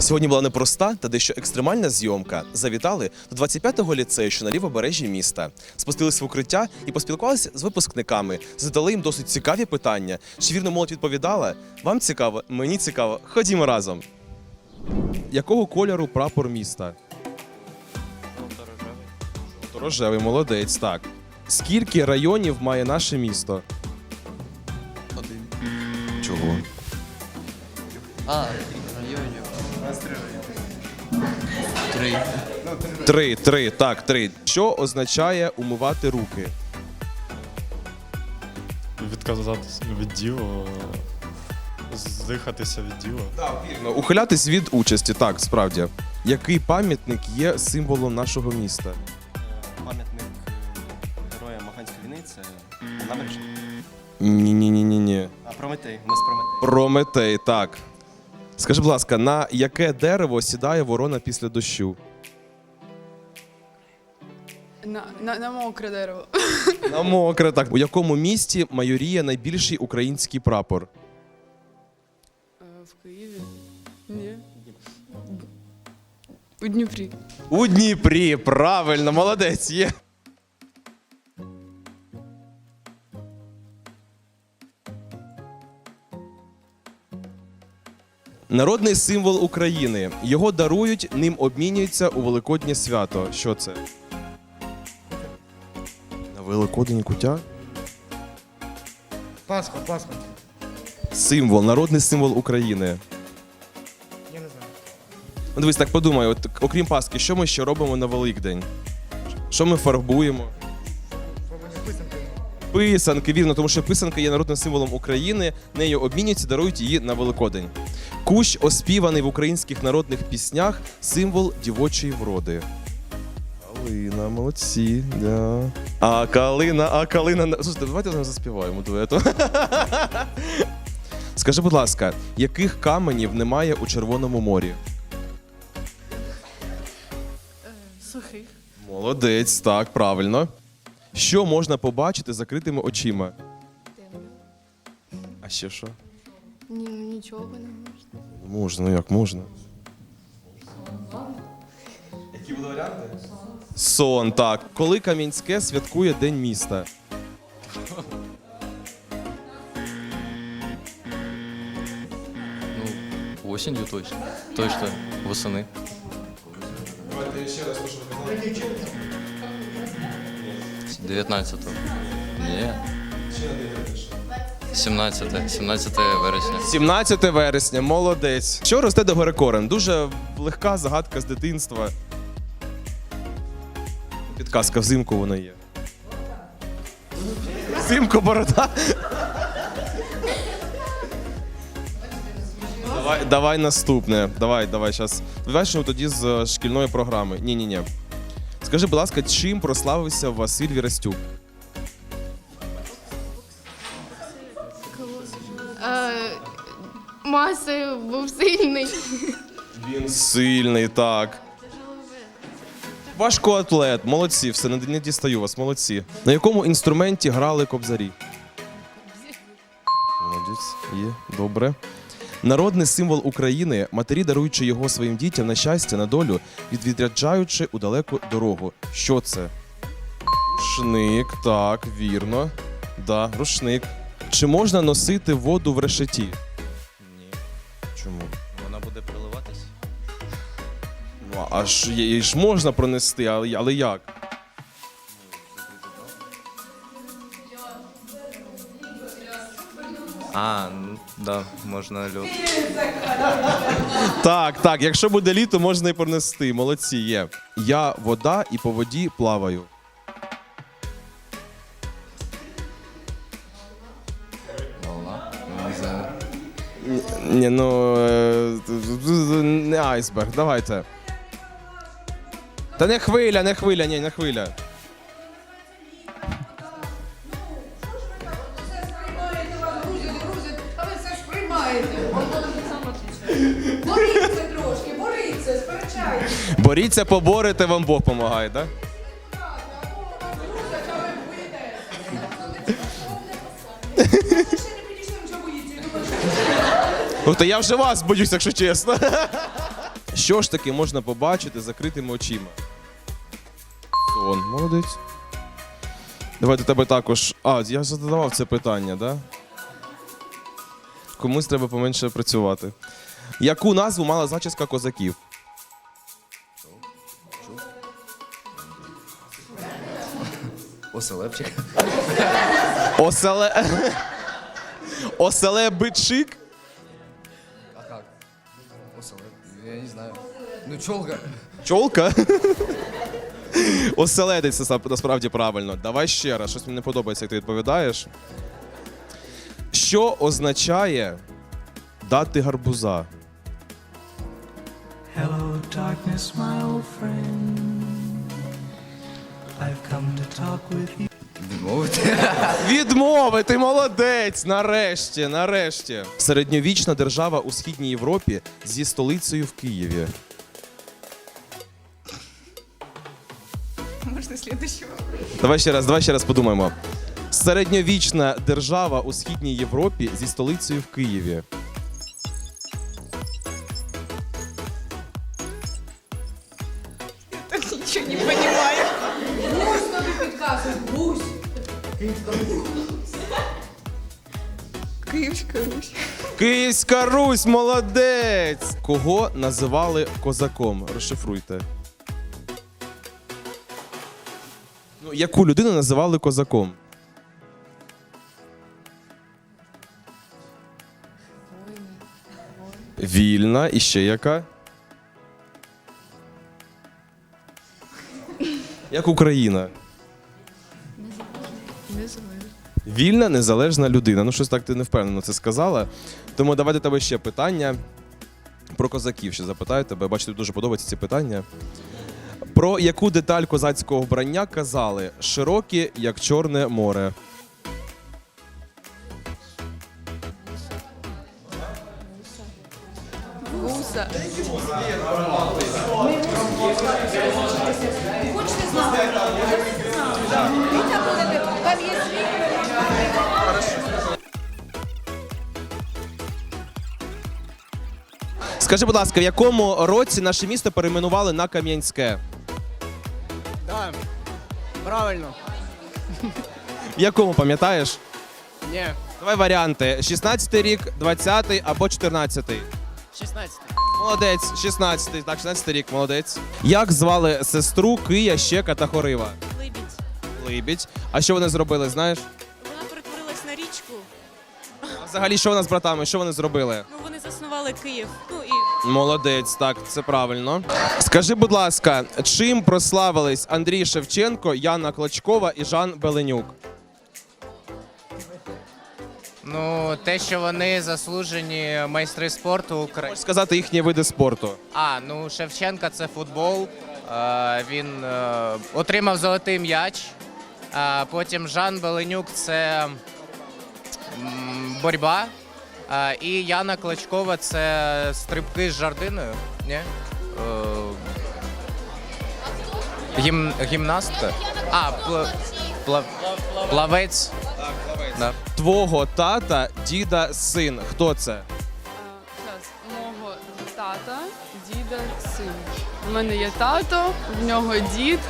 Сьогодні була непроста та дещо екстремальна зйомка. Завітали до 25-го ліцею, що на лівобережжі міста. Спустились в укриття і поспілкувалися з випускниками. Задали їм досить цікаві питання. Чи вірно молодь відповідала? Вам цікаво, мені цікаво. Ходімо разом. Якого кольору прапор міста? Рожевий, молодець, так. Скільки районів має наше місто? Один. Чого? А, Три. Три, три, так, три. Що означає умивати руки? відказатися від діла, здихатися від діла. Так, вірно. Ухилятись від участі, так, справді. Який пам'ятник є символом нашого міста? Пам'ятник е, героям Афганської війни це набережна. Ні, ні, ні, ні, ні. А Прометей, у нас Прометей. Прометей, так. Скажи, будь ласка, на яке дерево сідає ворона після дощу? На, на, на мокре дерево. На мокре, так. У якому місті майоріє найбільший український прапор? Е, В Києві? Ні. У Дніпрі. У Дніпрі, правильно, молодець є. Народний символ України. Його дарують, ним обмінюються у Великоднє свято. Що це? На Великодень кутя? Пасха, Пасха. Символ, народний символ України. Я не знаю. Ну, дивись, так подумай, от, окрім Пасхи, що ми ще робимо на Великдень? Що ми фарбуємо? Писанки. Писанки, вірно, тому що писанка є народним символом України. Нею обмінюються, дарують її на Великодень. Кущ, оспіваний в українських народних піснях, символ дівочої вроди. Калина, молодці, да. А калина, а калина. на- Слухайте, давайте зараз заспіваємо дуету. Скажи, будь ласка, яких каменів немає у Червоному морі? Сухих. Молодець, так, правильно. Що можна побачити закритими очима? А ще що? Ні, нічого не можна. Можна, ну як можна? Які були варіанти? Сон, так. Коли Кам'янське святкує День міста? Ну, осінню точно. Точно, восени. Давайте ще раз, що 19-го. Ні. 17, 17 вересня. 17 вересня, молодець. Що росте до гори корен? Дуже легка загадка з дитинства. Підказка взимку воно є. Взимку борода. Давай, давай наступне. Давай, давай, зараз. Давай тоді з шкільної програми. Ні, ні, ні. Скажи, будь ласка, чим прославився Василь Вірастюк? Масою був сильний. Він сильний, так. Важкоатлет, молодці, все, не дістаю вас, молодці. На якому інструменті грали кобзарі? Молодець, є, добре. Народний символ України, матері даруючи його своїм дітям на щастя, на долю, відряджаючи у далеку дорогу. Що це? Рушник, так, вірно. Да, рушник. Чи можна носити воду в решеті? Чому? Вона буде приливатись. Ну, а ж її ж можна пронести, але, але як? А, ну да, можна льод. Так, так, якщо буде літо, можна і пронести. Молодці є. Я вода і по воді плаваю. Волна. Не знаю. Ні, ну не айсберг, давайте. Та не хвиля, не хвиля, ні, не хвиля. Боріться поборете, вам Бог помагає, так? Ви Тобто я вже вас боюсь, якщо чесно. Що ж таки можна побачити закритими очима? Сон, молодець. Давай до тебе також. А, я задавав це питання, да? Комусь треба поменше працювати. Яку назву мала зачіска козаків? Оселепчик. Оселе. Оселе Я не знаю. Ну, чолка. Чолка? Оселедець це насправді правильно. Давай ще раз, щось мені не подобається, як ти відповідаєш. Що означає дати гарбуза? Hello, darkness, my old friend. I've come to talk with you. Відмовити. Відмови, ти молодець! Нарешті, нарешті. Середньовічна держава у східній Європі зі столицею в Києві. Можна слідущого? Давай ще раз, давай ще раз подумаємо. Середньовічна держава у східній Європі зі столицею в Києві. Київська Русь. Молодець! Кого називали козаком? Розшифруйте. Ну, яку людину називали козаком? Вільна і ще яка? Як Україна? Незалежно. Вільна, незалежна людина. Ну, щось так ти не впевнено це сказала. Тому давай до тебе ще питання. Про козаків ще запитаю тебе. Бачу, тобі дуже подобаються ці питання. Про яку деталь козацького вбрання казали широкі, як Чорне море. Гуса. Хочете знати? Там є свій. Скажи, будь ласка, в якому році наше місто перейменували на Кам'янське? Так, правильно. В якому пам'ятаєш? Ні, Давай варіанти: 16-й рік, 20-й або 14-й. 16. Молодець, 16-й. Так, 16-й рік, молодець. Як звали сестру Кия, Щека та Хорива? Либідь. Либідь. А що вони зробили, знаєш? Взагалі, що вона з братами? Що вони зробили? Ну вони заснували Київ. Ну і Молодець, так, це правильно. Скажи, будь ласка, чим прославились Андрій Шевченко, Яна Клочкова і Жан Беленюк? Ну, те, що вони заслужені майстри спорту України. Можеш сказати їхні види спорту. А, ну Шевченка це футбол. Е, він е, отримав золотий м'яч. А потім Жан Беленюк це боротьба. Е, і Яна Клочкова це стрибки з жардиною. Ні? Е, гім, гімнастка. А, пла, пла, плавець. Да. Твого тата, діда, син. Хто це? Зараз, мого тата, діда, син. У мене є тато, в нього дід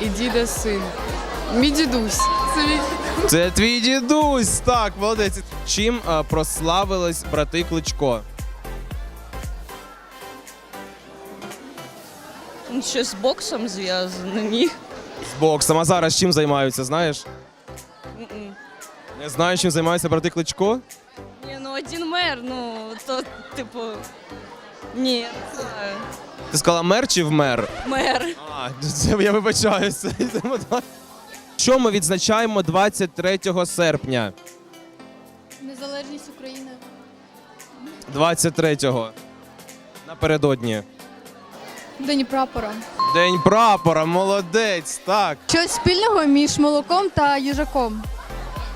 і діда син. Мій дідусь. Це мій Це твій дідусь. Так, молодець. Чим е, прославились брати Кличко? що з боксом зв'язано, ні. З боксом. А зараз чим займаються, знаєш? Не знаєш, чим займаються брати Кличко? Ні, ну один мер, ну то типу. Ні, не знаю. Ти сказала мер чи вмер? Мер. А, це я вибачаюся. Йдемо далі. Що ми відзначаємо 23 серпня? Незалежність України. 23-го. Напередодні. День прапора. День прапора, молодець, так. Щось спільного між молоком та їжаком.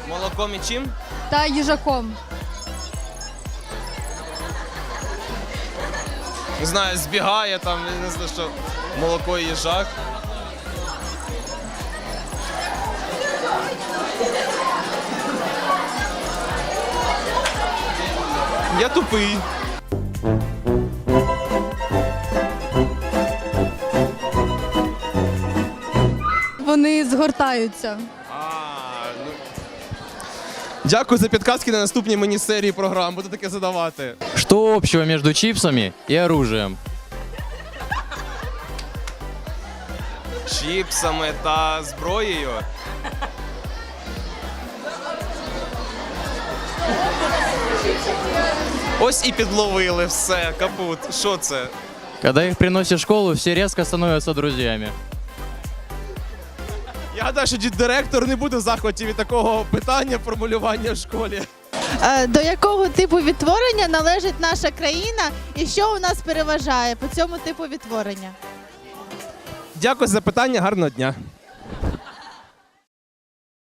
Молоком і чим? Та їжаком. Не знаю, збігає там, не знаю, що молоко і їжак. Я тупий. Вони згортаються. Ну. Дякую за підказки на наступній мені серії програм. Буду таке задавати. Що общего між чіпсами і оружием? Чіпсами та зброєю. Ось і підловили все, капут. Що це? Когда их приносят в школу, все резко становятся друзьями. Я гадаю, що директор не буде в захваті від такого питання формулювання в школі. Е, До якого типу відтворення належить наша країна і що у нас переважає по цьому типу відтворення? Дякую за питання, гарного дня.